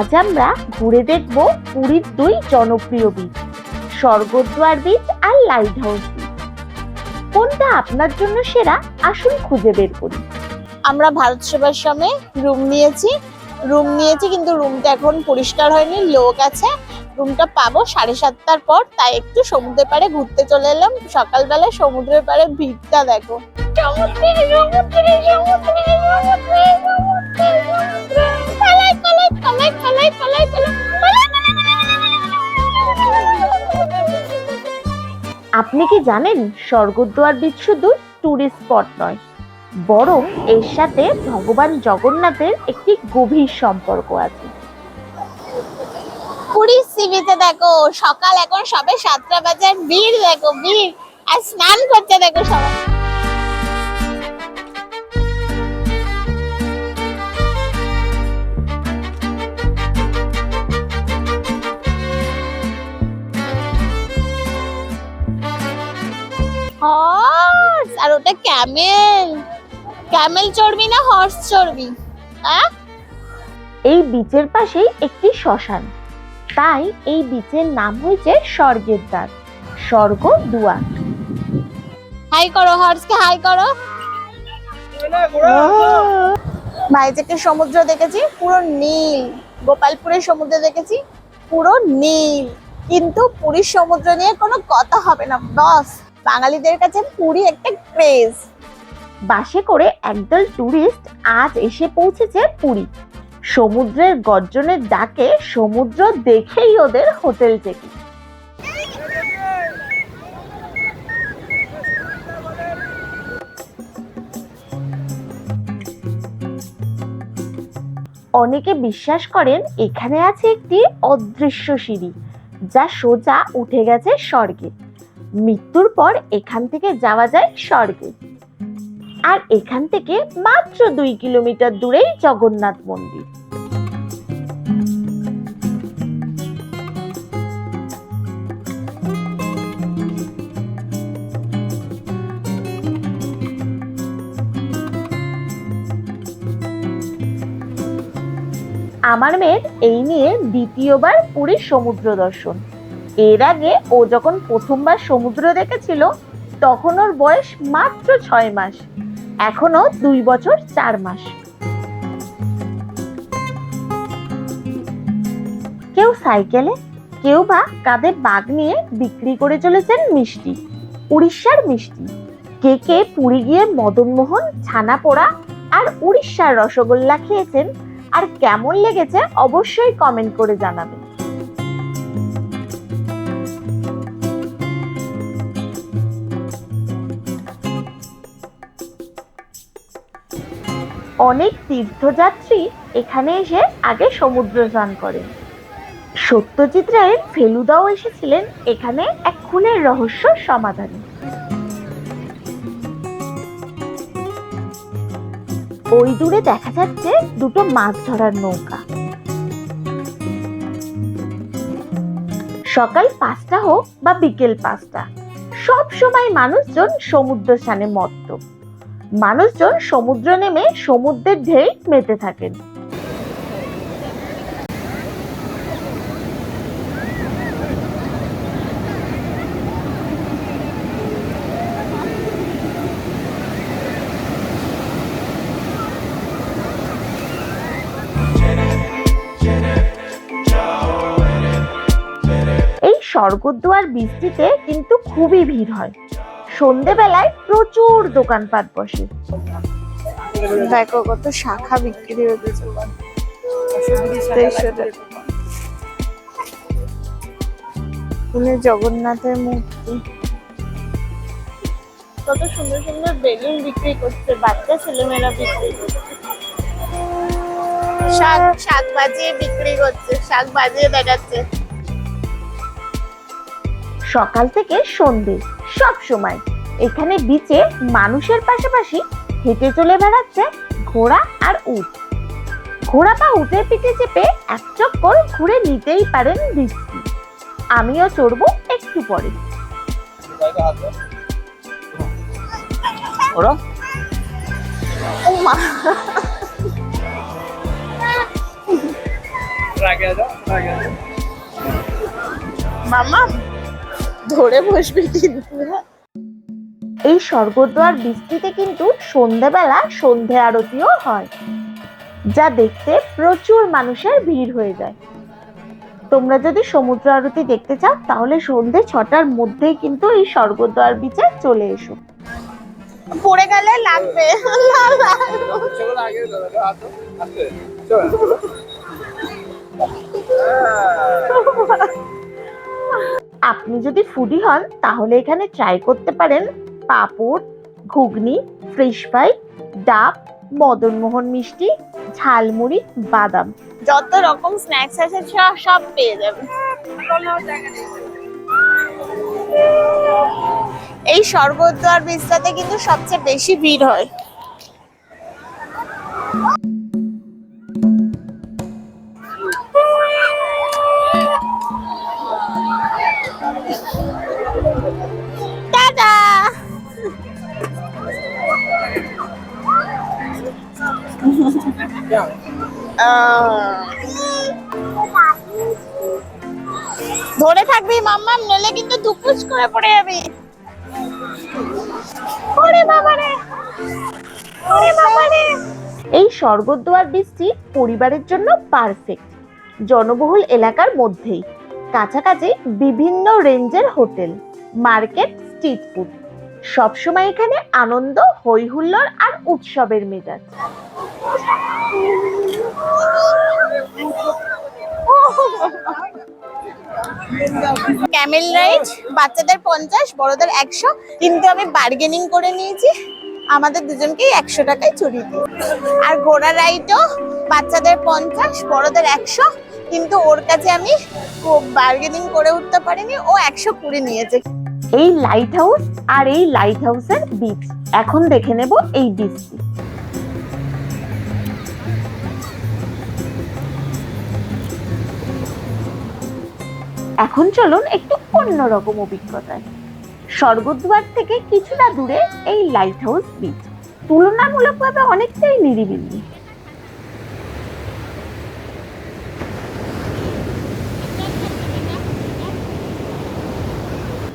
আজ আমরা ঘুরে দেখব পুরীর দুই জনপ্রিয় বীচ স্বর্গদ্বার বীচ আর লাইট হাউস বীচ। কোনটা আপনার জন্য সেরা? আসুন খুঁজে বের করি। আমরা ভারত সেবাশ্রমে রুম নিয়েছি। রুম নিয়েছি কিন্তু রুমটা এখন পরিষ্কার হয়নি লোক আছে। রুমটা পাবো সাড়ে সাতটার পর তাই একটু সমুদ্রের পাড়ে ঘুরতে চলে এলাম। সকালবেলা সমুদ্রের পাড়ে ভিড়টা দেখো। সমুদ্রে সমুদ্রে সমুদ্রে সমুদ্রে সমুদ্রে। পালাই পালাই পালাই পালাই। আপনি কি জানেন, স্বর্গদ্বার বীচ শুধু টুরিস্ট স্পট নয়, বরং এর সাথে ভগবান জগন্নাথের একটি গভীর সম্পর্ক আছে। পুরী সিবিতে দেখো, সকাল এখন সবে সাতটা বাজে, আর ভিড় দেখো, ভিড়। আর স্নান করতে দেখো সবাই। হর্স আর ওটা ক্যামেল ক্যামেল চড়বি না হর্স চড়বি? হ্যাঁ? এই বিচের পাশেই একটি শ্মশান। তাই এই বিচের নাম হয়েছে স্বর্গের দ্বার। স্বর্গ দুয়ার হাই করো হর্সকে হাই করো। ভাইজাকে সমুদ্র দেখেছি? পুরো নীল। গোপালপুরের সমুদ্র দেখেছি? পুরো নীল। কিন্তু পুরীর সমুদ্র নিয়ে কোনো কথা হবে না বস। বাঙালিদের কাছে পুরী একটা ক্রেজ বাসে করে একদল টুরিস্ট আজ এসে পৌঁছেছে পুরী। সমুদ্রের গর্জনের ডাকে সমুদ্র দেখেই ওদের হোটেল থেকে। অনেকে বিশ্বাস করেন এখানে আছে একটি অদৃশ্য সিঁড়ি, যা সোজা উঠে গেছে স্বর্গে। মৃত্যুর পর এখান থেকে যাওয়া যায় স্বর্গে। আর এখান থেকে মাত্র দুই কিলোমিটার দূরেই জগন্নাথ মন্দির। আমার মেয়ের এই নিয়ে দ্বিতীয়বার পুরীর সমুদ্র দর্শন। এর আগে ও যখন প্রথমবার সমুদ্র দেখেছিল, তখন ওর বয়স মাত্র ছয় মাস। এখনও দুই বছর চার মাস। কেউ সাইকেলে, কেউ বা কাঁধে বাগ নিয়ে বিক্রি করে চলেছেন মিষ্টি, উড়িষ্যার মিষ্টি। কে কে পুরী গিয়ে মদনমোহন ছানা পোড়া আর উড়িষ্যার রসগোল্লা খেয়েছেন আর কেমন লেগেছে অবশ্যই কমেন্ট করে জানাবেন। অনেক তীর্থযাত্রী এখানে এসে আগে সমুদ্র স্নান করেন। সত্যজিৎ রায়ের ফেলুদাও এসেছিলেন এখানে এক খুনের রহস্য সমাধানে। ওই দূরে দেখা যাচ্ছে দুটো মাছ ধরার নৌকা। সকাল পাঁচটা হোক বা বিকেল পাঁচটা, সব সময় মানুষজন সমুদ্র স্নানে মত্ত। মানুষজন সমুদ্র নেমে সমুদ্রের ঢেই মেতে থাকেন। স্বর্গদ্বার বৃষ্টিতে কিন্তু খুবই ভিড় হয়। সন্ধেবেলায় প্রচুর দোকানপাট বসে। দেখো কত শাখা বিক্রি হচ্ছে জগন্নাথের মূর্তি। কত সুন্দর সুন্দর বেলুন বিক্রি করছে বাচ্চা ছেলেমেয়েরা বিক্রি করছে। শাক শাক বাজিয়ে বিক্রি করছে শাক বাজিয়ে দেখাচ্ছে। সকাল থেকে সন্ধে সব সময়। এখানে বিচে মানুষের পাশাপাশি হেঁটে চলে বেড়াচ্ছে ঘোড়া আর উট। ঘোড়া বা উটের পিঠে চেপে এক চক্কর ঘুরে নিতেই পারেন বৃষ্টি। আমিও চড়বো একটু পরে। ওরা? ও মা। মামা ধরে বসবি কিন্তু হ্যাঁ? এই স্বর্গদ্বার বৃষ্টিতে কিন্তু সন্ধেবেলা সন্ধে আরতিও হয় যা দেখতে প্রচুর মানুষের ভিড় হয়ে যায়। তোমরা যদি সমুদ্র আরতি দেখতে চাও তাহলে সন্ধে ছটার মধ্যেই কিন্তু এই স্বর্গদ্বার বিচে চলে এসো। পড়ে গেলে লাগবে। আগে আপনি যদি ফুডি হন, তাহলে এখানে ট্রাই করতে পারেন পাঁপড়, ঘুগনি ফ্রিশ ফ্রাই ডাব, মদনমোহন মিষ্টি, ঝালমুড়ি, বাদাম। যত রকম স্ন্যাক্স আছে, সব- পেয়ে যাবেন। এই স্বর্গদ্বার বিস্তাতে কিন্তু সবচেয়ে বেশি ভিড় হয়। ধরে থাকবি মাম্মাম নলে কিন্তু দুপুস করে পড়ে যাবি। এই স্বর্গদ্বার বীজটি পরিবারের জন্য পারফেক্ট জনবহুল এলাকার মধ্যেই। কাছাকাছি বিভিন্ন রেঞ্জের হোটেল, মার্কেট, স্ট্রিট ফুড। সবসময় এখানে আনন্দ হই হুল্লোড় আর উৎসবের মেজাজ। ক্যামেল রাইড বাচ্চাদের পঞ্চাশ, বড়দের একশো। কিন্তু আমি বার্গেনিং করে নিয়েছি। আমাদের দুজনকেই একশো টাকায় চুরি আর ঘোড়া রাইডও বাচ্চাদের পঞ্চাশ, বড়দের একশো। কিন্তু ওর কাছে আমি বার্গেনিং করে উঠতে পারিনি। ও একশো কুড়ি নিয়েছে। এই লাইট হাউস আর এই লাইট হাউসের বীচ এখন দেখে নেব এই বীচটি এখন চলুন একটু অন্যরকম অভিজ্ঞতায়। স্বর্গদ্বার থেকে কিছুটা দূরে এই লাইট হাউস বীচ তুলনামূলকভাবে অনেকটাই নিরিবিলি।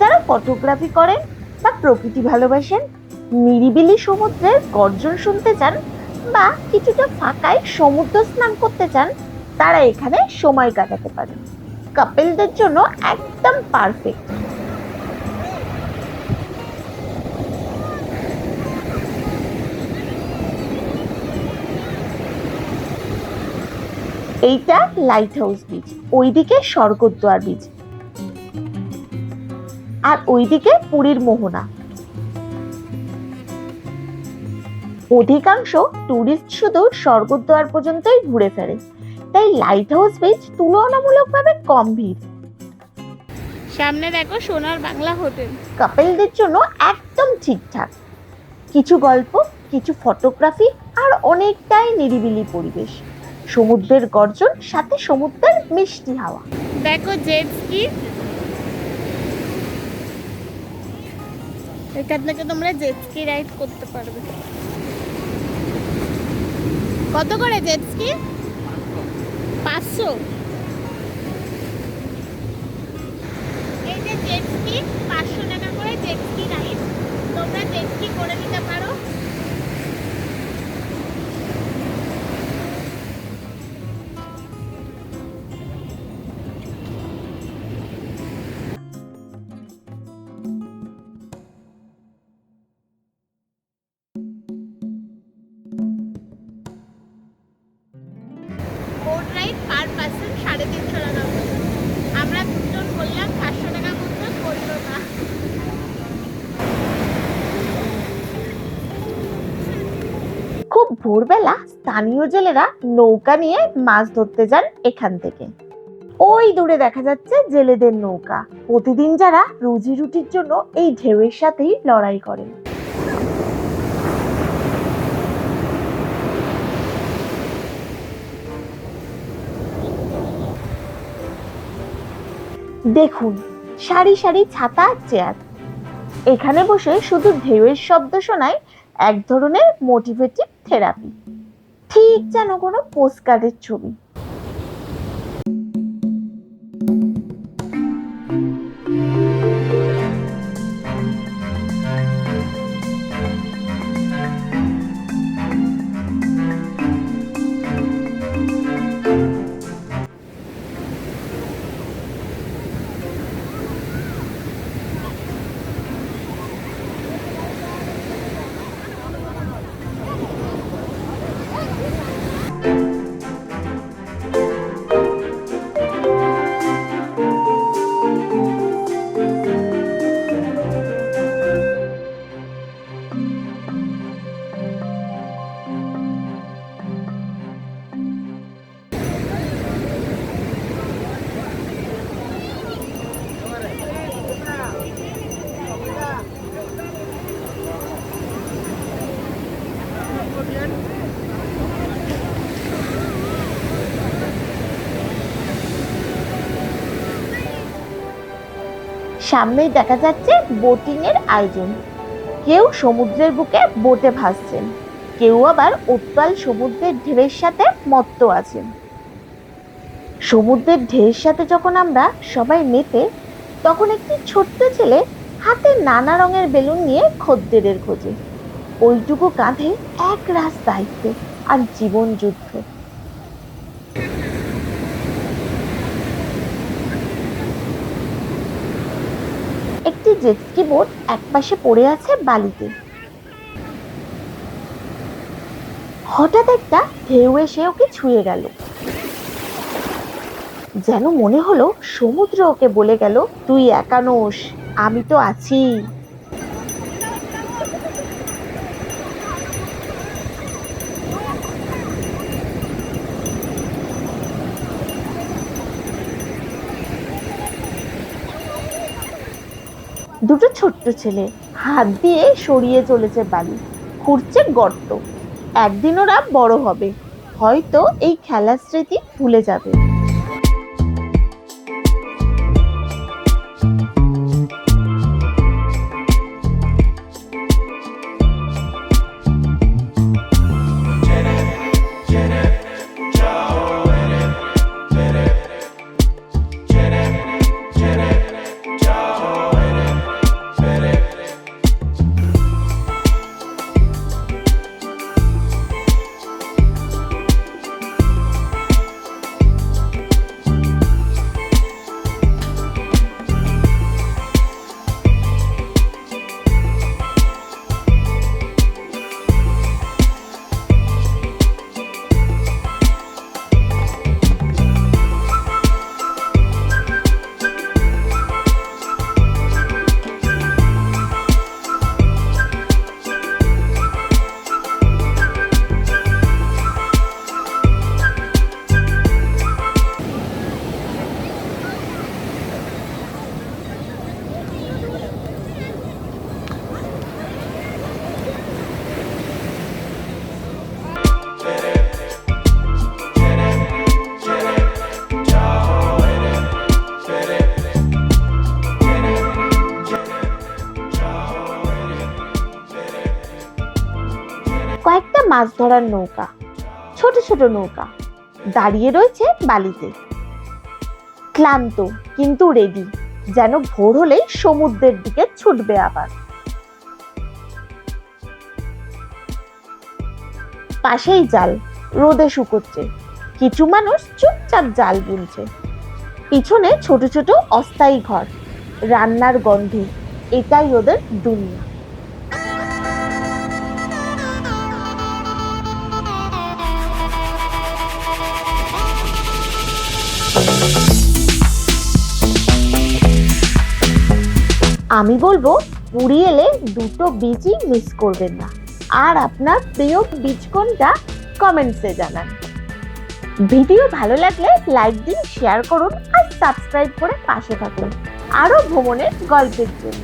যারা ফটোগ্রাফি করেন বা প্রকৃতি ভালোবাসেন, নিরিবিলি সমুদ্রের গর্জন শুনতে চান বা কিছুটা ফাঁকায় সমুদ্র স্নান করতে চান, তারা এখানে সময় কাটাতে পারেন। কাপেলদের জন্য একদম পারফেক্ট এইটা লাইট হাউস বিচ ওইদিকে স্বর্গদ্বার বিচ আর ওইদিকে পুরীর মোহনা। অধিকাংশ টুরিস্ট শুধু স্বর্গদ্বার পর্যন্তই ঘুরে ফেরে। তাই লাইট হাউস বিচ তুলনামূলকভাবে কম ভিড়। সামনে দেখো সোনার বাংলা হোটেল। কাপেলদের জন্য একদম ঠিকঠাক। কিছু গল্প কিছু ফটোগ্রাফি আর অনেকটাই নিরিবিলি পরিবেশ। সমুদ্রের গর্জন সাথে সমুদ্রের মিষ্টি হাওয়া। দেখো জেট স্কি এখান থেকে তোমরা জেট স্কি রাইড করতে পারবে। কত করে জেট স্কি Passou. ভোরবেলা স্থানীয় জেলেরা নৌকা নিয়ে মাছ ধরতে যান এখান থেকে। ওই দূরে দেখা যাচ্ছে জেলেদের নৌকা। প্রতিদিন যারা রুজি রুটির জন্য এই ঢেউয়ের সাথেই লড়াই করেন দেখুন, সারি সারি ছাতা চেয়ার। এখানে বসে শুধু ঢেউয়ের শব্দ শোনায় এক ধরনের মোটিভেটিভ থেরাপি। ঠিক যেন কোনো পোস্টকার্ডের ছবি। সামনেই দেখা যাচ্ছে বোটিং এর আয়োজন। কেউ সমুদ্রের বুকে বোটে ভাসছেন, কেউ আবার উত্তাল সমুদ্রের ঢেউয়ের সাথে মত্ত আছেন। সমুদ্রের ঢেউয়ের সাথে যখন আমরা সবাই মেতে, তখন একটি ছোট্ট ছেলে হাতে নানা রঙের বেলুন নিয়ে খদ্দেরের খোঁজে। ওইটুকু কাঁধে এক রাস দায়িত্ব আর জীবন যুদ্ধ। একটি জেটস্কি বোট একপাশে পড়ে আছে বালিতে। হঠাৎ একটা ঢেউ এসে ওকে ছুঁয়ে গেল। যেন মনে হলো সমুদ্র ওকে বলে গেল, তুই একানোস আমি তো আছি। দুটো ছোট্ট ছেলে হাত দিয়ে সরিয়ে চলেছে বালি। খুঁড়ছে গর্ত। একদিন ওরা বড় হবে। হয়তো এই খেলার স্মৃতি ভুলে যাবে। মাছ ধরার নৌকা। ছোট ছোট নৌকা। দাঁড়িয়ে রয়েছে বালিতে। ক্লান্ত কিন্তু রেডি যেন ভোর হলেই সমুদ্রের দিকে ছুটবে আবার। পাশেই জাল, রোদে শুকোচ্ছে। কিছু মানুষ চুপচাপ জাল বুনছে পিছনে ছোট ছোট অস্থায়ী ঘর। রান্নার গন্ধে এটাই ওদের দুনিয়া। আমি বলব, পুরী এলে দুটো বীজই মিস করবেন না। আর আপনার প্রিয় বীজ কোনটা? কমেন্টসে জানান। ভিডিও ভালো লাগলে লাইক দিন শেয়ার করুন আর সাবস্ক্রাইব করে পাশে থাকুন। আরও ভ্রমণের গল্পের জন্য।